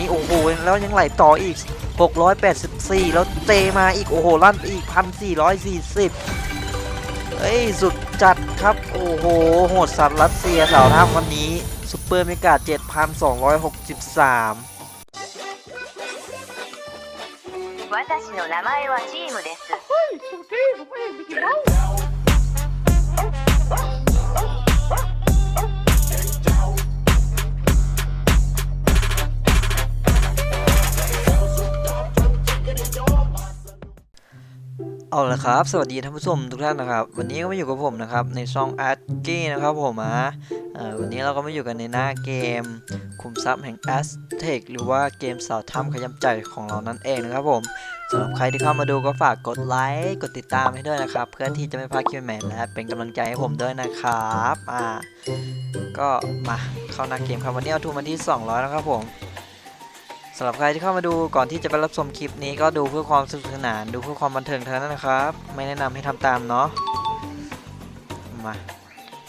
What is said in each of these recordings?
นี้โอ้โหแล้วยังไหลต่ออีก 684 แล้วเตมาอีกโอ้โหลั่นไปอีก 1,440เอ้ย สุดจัดครับ โอ้โห โหดสัตว์รัสเซียสาวท่ามวันนี้ซูเปอร์เมกา7,263 私の名前はチームです เอาละครับ สวัสดีท่านผู้ชมทุกท่านนะครับ วันนี้ก็มาอยู่กับผมนะครับ ในช่องอาร์ตเก้นะครับผมอะวันนี้เราก็มาอยู่กันในหน้าเกมคุมทรัพย์แห่ง a z t e c หรือว่าเกมสาวถ้ำขยำใจของเรานั่นเองนะครับผมสำหรับใครที่เข้ามาดูก็ฝากกดไลค์กดติดตามให้ด้วยนะครับ เพื่อที่จะไม่พลาดคลิปใหม่และเป็นกำลังใจให้ผมด้วยนะครับอ่าก็มาเข้าหน้าเกมครับวันนี้เอาทูมาที่ 200แล้วครับผมำหรับใครที่เข้ามาดูก่อนที่จะไปรับชมคลิปนี้ก็ดูเพื่อความสนุกสนาน ดูเพื่อความบันเทิงเท่านั้นนะครับ ไม่แนะนำให้ทำตามเนาะมา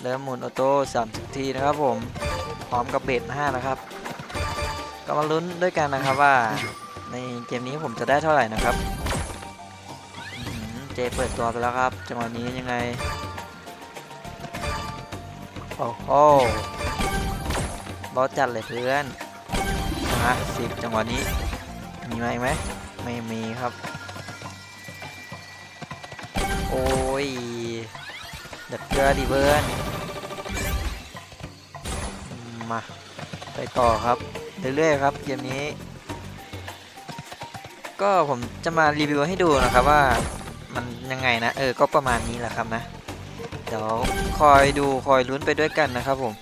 เริ่มหมุนออโต้30 ทีนะครับผมพร้อมกับเบส5นะครับ ก็มาลุ้นด้วยกันนะครับว่า ในเกมนี้ผมจะได้เท่าไหร่นะครับเจเปิดตัวไปแล้วครับจังหวะนี้ยังไงโอ้โหรอจัดเลยเพื่อน มาสิบจังหวะนี้ มีไหมไหมไม่มีครับ โอ้ยเด็ดเกลือดิเบิร์นมา ไปต่อครับ เรื่อยๆครับเกมนี้ ก็ผมจะมารีวิวให้ดูนะครับว่ามันยังไงนะ เออ ก็ประมาณนี้แหละครับนะ เดี๋ยวคอยดูคอยลุ้นไปด้วยกันนะครับผม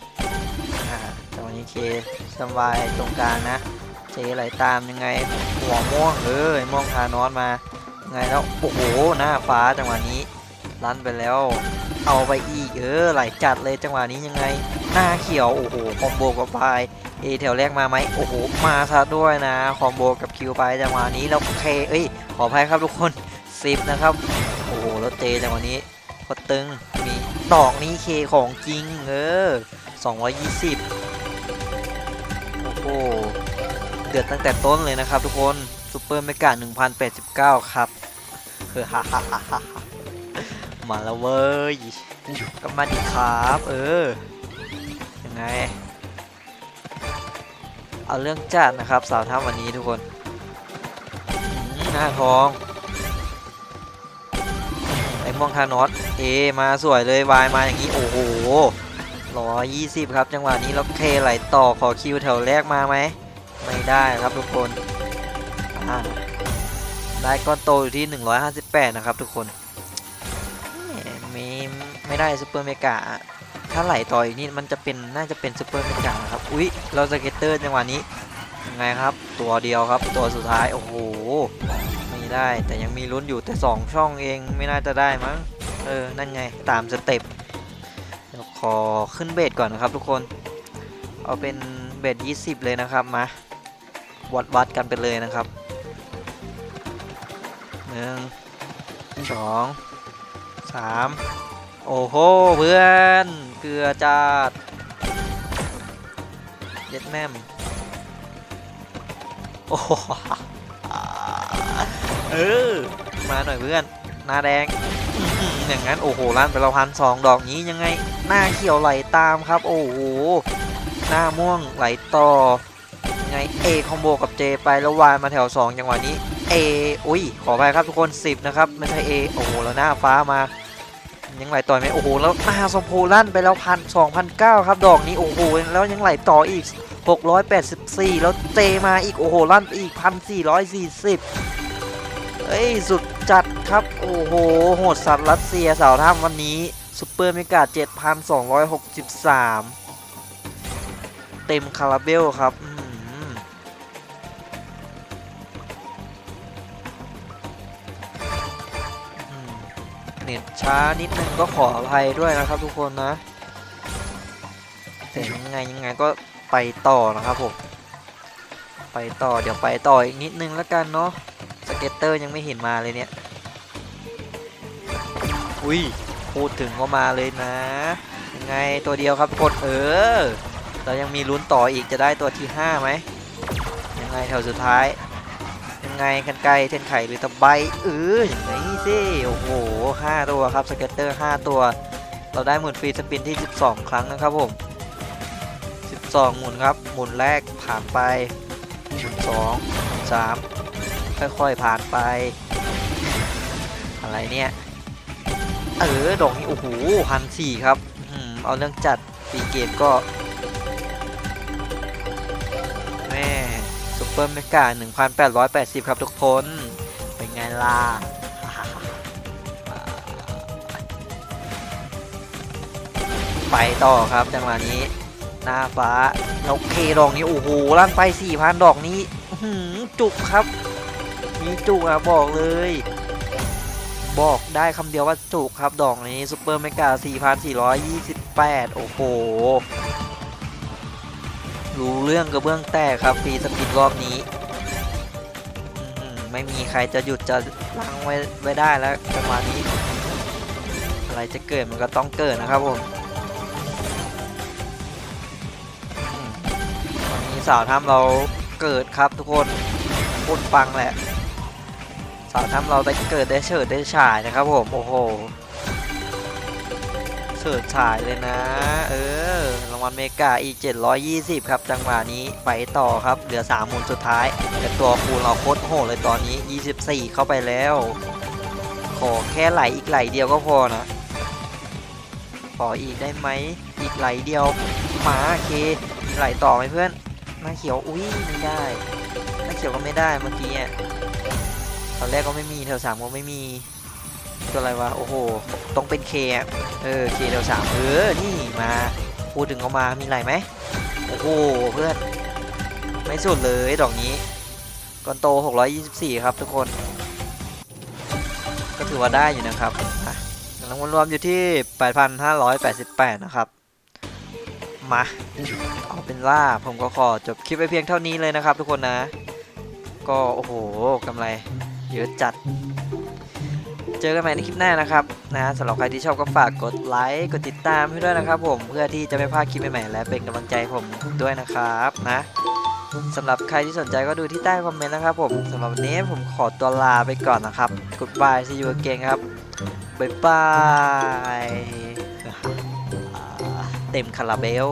อ่าจังหวะนี้เค สบายตรงกลางนะเจไหลตามยังไงหัวม่วงเออไอ้ม่วงพานอนมายังไงแล้วโอ้โหหน้าฟ้าจังหวะนี้ลันไปแล้ว เอาไปอีกเออไหลจัดเลยจังหวะนี้ยังไง หน้าเขียวโอ้โหคอมโบกับพายเอแถวแรกมาไหมโอ้โหมาซะด้วยนะคอมโบกับคิวไปจังหวะนี้แล้วเคเอ้ยขออภัยครับทุกคนสิบนะครับโอ้โหแล้วเจจังหวะนี้โคตรตึงมีตอกนี้เคของจริงเออ220 โอ้เดือดตั้งแต่ต้นเลยนะครับทุกคนซูเปอร์เมกา1089 ครับเฮ้อฮ่าฮ่าฮ่าฮ่ามาแล้วเว้ยก็มาดิครับ เออ ยังไง เอาเรื่องจัดนะครับ สาวท่าวันนี้ทุกคนหน้าทองไอ้ม่วงทานอสเอมาสวยเลยวายมาอย่างนี้ โอ้โห ร้อยยี่สิบครับ จังหวะนี้แล้วเคไหลต่อขอคิวแถวแรกมาไหม ไม่ได้ครับทุกคนอ่าได้ก้อนโตอยู่ที่ 158 นะครับทุกคนมไม่ไม่ได้ซูเปอร์เมกาถ้าไหลต่ออีกนี่มันจะเป็นน่าจะเป็นซูเปอร์เมกาครับ อุ๊ย เราสเก็ตเตอร์จังหวะนี้ยังไงครับ ตัวเดียวครับตัวสุดท้าย โอ้โห ไม่ได้แต่ยังมีลุ้นอยู่แต่ 2 ช่องเองไม่น่าจะได้มั้ง เออ นั่นไงตามสเต็ป เดี๋ยวขอขึ้นเบสก่อนนะครับทุกคน เอาเป็นเบส20เลยนะครับมา วัดวัดกันไปเลยนะครับหนึ่งสองสามโอ้โหเพื่อนเกลือจัดเย็ดแม่มโอ้โหเออมาหน่อยเพื่อนหน้าแดง อื้อย่างนั้นโอ้โหลั่นไปเราพันสองดอกนี้ยังไงหน้าเขียวไหลตามครับ โอ้โหหน้าม่วงไหลต่อยังไง A คอมโบกับ J ไปแล้ววายมาแถว2จังหวะนี้ A อุ้ยขอไปครับทุกคน 10 นะครับไม่ใช่ A โอ้โหแล้วหน้าฟ้ามายังไหลต่อไหมโอ้โหแล้วหน้าสมโพลั่นไปแล้วพันสองพันเก้าครับดอกนี้โอ้โหแล้วยังไหลต่ออีก 684 แล้วเจมาอีกโอ้โหลั่นไปอีก1,440 เอ้ย สุดจัดครับ โอ้โห โหดสัตว์รัสเซียสาวท่ามวันนี้ซูเปอร์เมกา7,263 เต็มคาราเบลครับเน็ตช้านิดนึงก็ขออภัยด้วยนะครับทุกคนนะ แต่ยังไงยังไงก็ไปต่อนะครับผม ไปต่อเดี๋ยวไปต่ออีกนิดนึงแล้วกันเนาะ สเก็ตเตอร์ยังไม่เห็นมาเลยเนี่ย อุ้ยพูดถึงก็มาเลยนะ ยังไงตัวเดียวครับกดเออ เรายังมีลุ้นต่ออีกจะได้ตัวที่5ไหมยังไงแถวสุดท้าย ยังไงกันไกลเทนไข่หรือตะไบเอออย่างไรสิโอ้โหห้าตัวครับสเก็ตเตอร์ห้าตัว เราได้หมุนฟรีสปินที่ 12 ครั้งนะครับผม 12 หมุนครับ หมุนแรกผ่านไป 12 3 ค่อยๆ ผ่านไป อะไรเนี่ย เออดอกนี้โอ้โหพันสี่ครับอเอาเรื่องจัดฟีเกมก็แม่ซุปเปอร์เมกา1,880 ครับทุกคน เป็นไงล่ะไปต่อครับจังหวะนี้ หน้าฟ้าแล้วเคดอกนี้ โอ้โหลั่นไป 4,000 ดอกนี้ จุกครับ มีจุกอะบบอกเลย บอกได้คำเดียวว่าจุกครับดอกนี้ซุปเปอร์เมกา 4,428 โอ้โห รู้เรื่องกระเบื้องแตกครับฟรีสปินรอบนี้ ไม่มีใครจะหยุดจะล้างไว้ไว้ได้แล้วจังหวะนี้ อะไรจะเกิดมันก็ต้องเกิดนะครับผมอืมตอนนี้สาวถ้ำเราเกิดครับทุกคนโคตรปังแหละ สาวถ้ำเราได้เกิดได้เฉิดได้ฉายนะครับผมโอ้โหเฉิดฉายเลยนะ เออรางวัลเมกาอีก720 ครับจังหวะนี้ไปต่อครับเหลือ3หมุนสุดท้ายแต่ตัวคูณเราโคตรโหดเลยตอนนี้ 24 เข้าไปแล้ว ขอแค่ไหลอีกไหลเดียวก็พอนะขออีกได้ไหมอีกไหลเดียวมาเคมีไหลต่อไหมเพื่อนหน้าเขียวอุ้ยไม่ได้หน้าเขียวก็ไม่ได้เมื่อกี้ ตอนแรกก็ไม่มีแถวสามก็ไม่มีตัวอะไรวะโอ้โหต้องเป็นเคเออเคแถวสามเออนี่มาพูดถึงเอามามีไหลไหมโอ้โหเพื่อนไม่สุดเลยดอกนี้ก่อนโต 624 ครับทุกคน ก็ถือว่าได้อยู่นะครับอะรางวัลรวมอยู่ที่ 8,588 นะครับ มาเอาเป็นว่าผมก็ขอจบคลิปไปเพียงเท่านี้เลยนะครับทุกคนนะ ก็โอ้โหกำไร เยอะจัด เจอกันใหม่ในคลิปหน้านะครับนะสำหรับใครที่ชอบก็ฝากกดไลค์กดติดตามให้ด้วยนะครับผมเพื่อที่จะไม่พลาดคลิปใหม่ๆและเป็นกำลังใจผมด้วยนะครับนะสำหรับใครที่สนใจก็ดูที่ใต้คอมเมนต์นะครับผมสำหรับวันนี้ผมขอตัวลาไปก่อนนะครับ goodbye see you again ครับบ๊ายบายเต็มคาราเบล